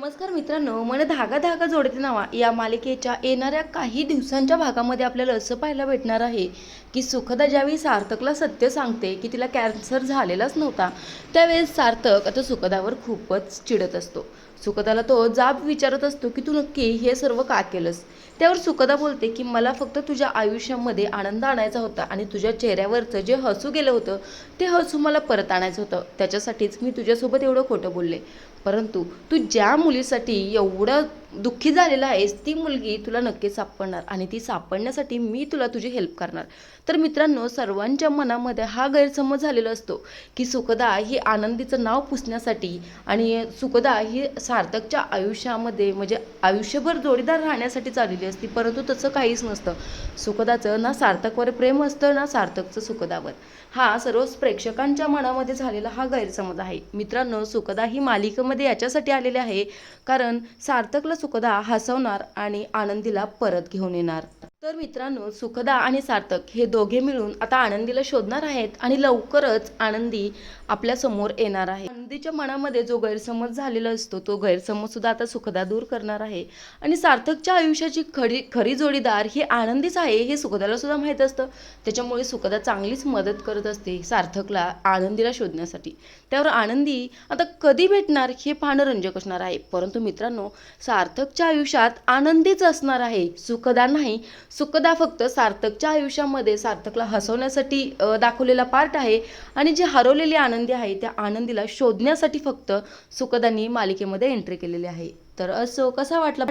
नमस्कार मित्रांनो मन धागा धागा जोडते नावा. या मालिकेच्या येणाऱ्या काही दिवसांच्या भागामध्ये आपल्याला असं पाहायला भेटणार आहे की सुखदा ज्यावेळी सार्थकला सत्य सांगते की तिला कॅन्सर झालेलाच नव्हता त्यावेळेस सार्थक आता सुखदावर खूपच चिडत असतो. सुखदाला तो जाब विचारत असतो की तू नक्की हे सर्व का केलंस? त्यावर सुखदा बोलते की मला फक्त तुझ्या आयुष्यामध्ये आनंद आणायचा होता आणि तुझ्या चेहऱ्यावरचं जे हसू गेलं होतं ते हसू मला परत आणायचं होतं. त्याच्यासाठीच मी तुझ्यासोबत एवढं खोटं बोलले. परंतु तू ज्या मुलीसाठी एवढं दुःखी झालेला आहेस ती मुलगी तुला नक्कीच सापडणार आणि ती सापडण्यासाठी मी तुला तुझी हेल्प करणार. तर मित्रांनो सर्वांच्या मनामध्ये हा गैरसमज झालेला असतो की सुखदा ही आनंदीचं नाव पुसण्यासाठी आणि सुखदा ही सार्थकच्या आयुष्यामध्ये म्हणजे आयुष्यभर जोडीदार राहण्यासाठी चाललेली असती परंतु तसं काहीच नसतं. सुखदाचं ना सार्थकवर प्रेम असतं ना सार्थकचं सुखदावर. हा सर्व प्रेक्षकांच्या मनामध्ये झालेला हा गैरसमज आहे. मित्रांनो सुखदा ही मालिकेमध्ये याच्यासाठी आलेली आहे कारण सार्थकला सुखदा हसवणार आणि आनंदीला परत घेऊन येणार. तर मित्रांनो सुखदा आणि सार्थक हे दोघे मिळून आता आनंदीला शोधणार आहेत आणि लवकरच आनंदी आपल्यासमोर येणार आहे. आनंदीच्या मनामध्ये जो गैरसमज झालेला असतो तो गैरसमज सुद्धा आता सुखदा दूर करणार आहे. आणि सार्थकच्या आयुष्याची खरी खरी जोडीदार ही आनंदीच आहे हे सुखदाला सुद्धा माहीत असतं. त्याच्यामुळे सुखदा चांगलीच मदत करत असते सार्थकला आनंदीला शोधण्यासाठी. त्यावर आनंदी आता कधी भेटणार हे पाहणं रंजक असणार आहे. परंतु मित्रांनो सार्थकच्या आयुष्यात आनंदीच असणार आहे सुखदा नाही. सुखदा फक्त सार्थकच्या आयुष्यामध्ये सार्थकला हसवण्यासाठी दाखवलेला पार्ट आहे आणि जी हरवलेली आनंदी आहे त्या आनंदीला शोधण्यासाठी फक्त सुखदांनी मालिकेमध्ये एंट्री केलेली आहे. तर असो कसा वाटला?